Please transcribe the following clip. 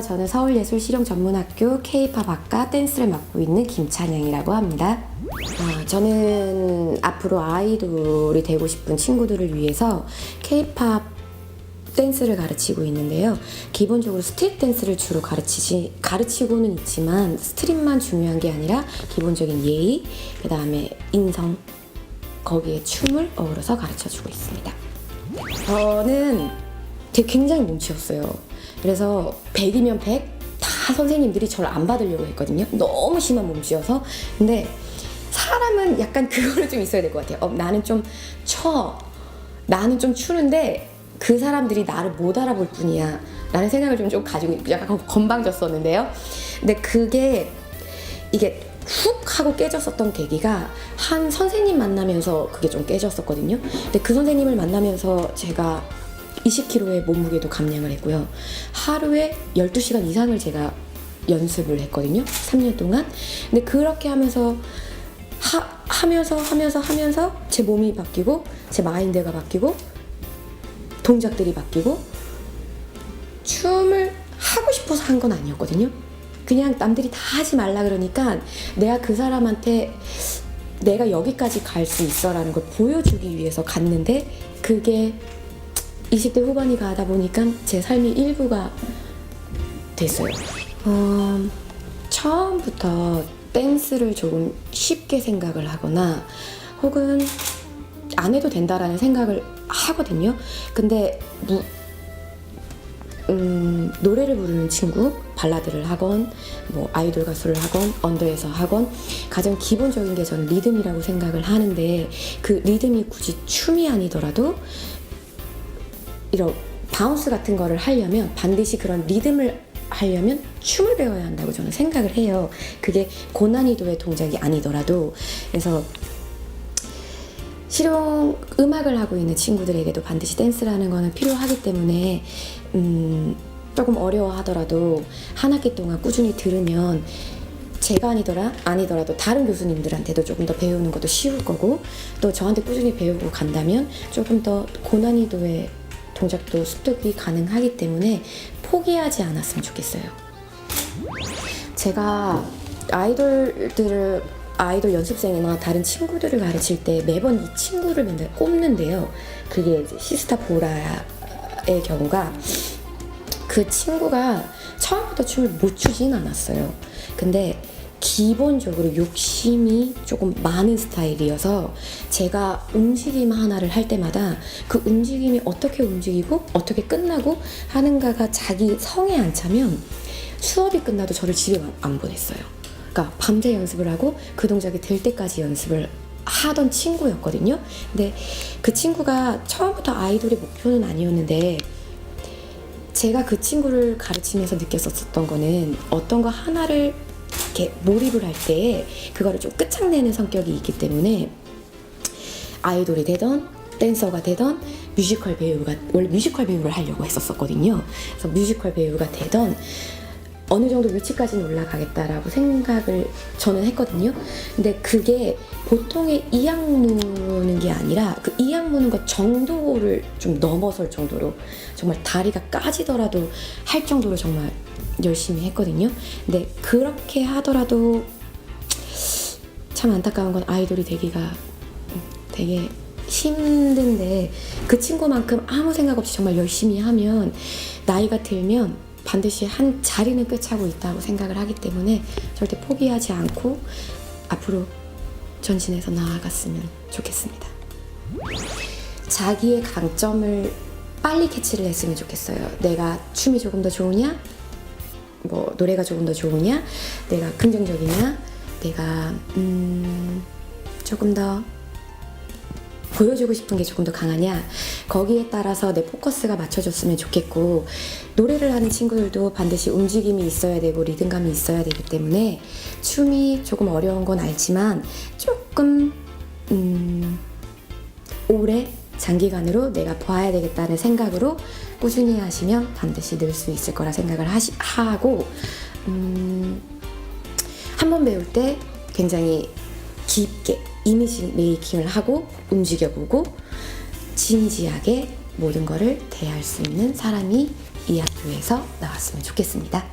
저는 서울예술실용전문학교 K-팝 학과 댄스를 맡고 있는 김찬영이라고 합니다. 아, 저는 앞으로 아이돌이 되고 싶은 친구들을 위해서 K-팝 댄스를 가르치고 있는데요. 기본적으로 스트릿 댄스를 주로 가르치지 가르치고는 있지만 스트릿만 중요한 게 아니라 기본적인 예의, 그 다음에 인성 거기에 춤을 어우러서 가르쳐 주고 있습니다. 저는 되게 굉장히 몸치였어요. 그래서 100이면 100, 다 선생님들이 저를 안 받으려고 했거든요. 너무 심한 몸치여서. 근데 사람은 약간 그거는 좀 있어야 될 것 같아요. 어, 나는 좀 쳐. 나는 좀 추는데 그 사람들이 나를 못 알아볼 뿐이야. 라는 생각을 좀, 좀 가지고 약간 건방졌었는데요. 근데 그게 이게 훅 하고 깨졌었던 계기가 한 선생님 만나면서 그게 좀 깨졌었거든요. 근데 그 선생님을 만나면서 제가 20kg의 몸무게도 감량을 했고요. 하루에 12시간 이상을 제가 연습을 했거든요. 3년 동안. 근데 그렇게 하면서 하, 하면서 하면서 하면서 제 몸이 바뀌고 제 마인드가 바뀌고 동작들이 바뀌고 춤을 하고 싶어서 한 건 아니었거든요. 그냥 남들이 다 하지 말라 그러니까 내가 그 사람한테 내가 여기까지 갈 수 있어라는 걸 보여주기 위해서 갔는데 그게 20대 후반이 가다 보니까 제 삶의 일부가 됐어요. 어, 처음부터 댄스를 조금 쉽게 생각을 하거나 혹은 안 해도 된다라는 생각을 하거든요. 근데 무, 음, 노래를 부르는 친구, 발라드를 하건, 뭐 아이돌 가수를 하건, 언더에서 하건, 가장 기본적인 게 저는 리듬이라고 생각을 하는데 그 리듬이 굳이 춤이 아니더라도 이런 바운스 같은 거를 하려면 반드시 그런 리듬을 하려면 춤을 배워야 한다고 저는 생각을 해요. 그게 고난이도의 동작이 아니더라도 그래서 실용 음악을 하고 있는 친구들에게도 반드시 댄스라는 거는 필요하기 때문에 음, 조금 어려워하더라도 한 학기 동안 꾸준히 들으면 제가 아니더라 아니더라도 다른 교수님들한테도 조금 더 배우는 것도 쉬울 거고 또 저한테 꾸준히 배우고 간다면 조금 더 고난이도의 동작도 습득이 가능하기 때문에 포기하지 않았으면 좋겠어요. 제가 아이돌들을 아이돌 연습생이나 다른 친구들을 가르칠 때 매번 이 친구를 맨날 꼽는데요. 그게 시스타 보라의 경우가 그 친구가 처음부터 춤을 못 추진 않았어요. 근데 기본적으로 욕심이 조금 많은 스타일이어서 제가 움직임 하나를 할 때마다 그 움직임이 어떻게 움직이고 어떻게 끝나고 하는가가 자기 성에 안 차면 수업이 끝나도 저를 집에 안 보냈어요. 그러니까 밤새 연습을 하고 그 동작이 될 때까지 연습을 하던 친구였거든요. 근데 그 친구가 처음부터 아이돌의 목표는 아니었는데 제가 그 친구를 가르치면서 느꼈었던 거는 어떤 거 하나를 이렇게 몰입을 할 때 그거를 좀 끝장내는 성격이 있기 때문에 아이돌이 되던 댄서가 되던 뮤지컬 배우가 원래 뮤지컬 배우를 하려고 했었었거든요. 그래서 뮤지컬 배우가 되던 어느 정도 위치까지는 올라가겠다라고 생각을 저는 했거든요. 근데 그게 보통의 이악 무는 게 아니라 그 이악 무는 것 정도를 좀 넘어설 정도로 정말 다리가 까지더라도 할 정도로 정말 열심히 했거든요. 근데 그렇게 하더라도 참 안타까운 건 아이돌이 되기가 되게 힘든데 그 친구만큼 아무 생각 없이 정말 열심히 하면 나이가 들면 반드시 한 자리는 꿰차고 있다고 생각을 하기 때문에 절대 포기하지 않고 앞으로 전진해서 나아갔으면 좋겠습니다. 자기의 강점을 빨리 캐치를 했으면 좋겠어요. 내가 춤이 조금 더 좋으냐? 뭐 노래가 조금 더 좋으냐? 내가 긍정적이냐? 내가 음 조금 더 보여주고 싶은 게 조금 더 강하냐 거기에 따라서 내 포커스가 맞춰졌으면 좋겠고 노래를 하는 친구들도 반드시 움직임이 있어야 되고 리듬감이 있어야 되기 때문에 춤이 조금 어려운 건 알지만 조금 음, 오래 장기간으로 내가 봐야 되겠다는 생각으로 꾸준히 하시면 반드시 늘 수 있을 거라 생각을 하시, 하고 음, 한 번 배울 때 굉장히 깊게 이미지 메이킹을 하고 움직여보고 진지하게 모든 거를 대할 수 있는 사람이 이 학교에서 나왔으면 좋겠습니다.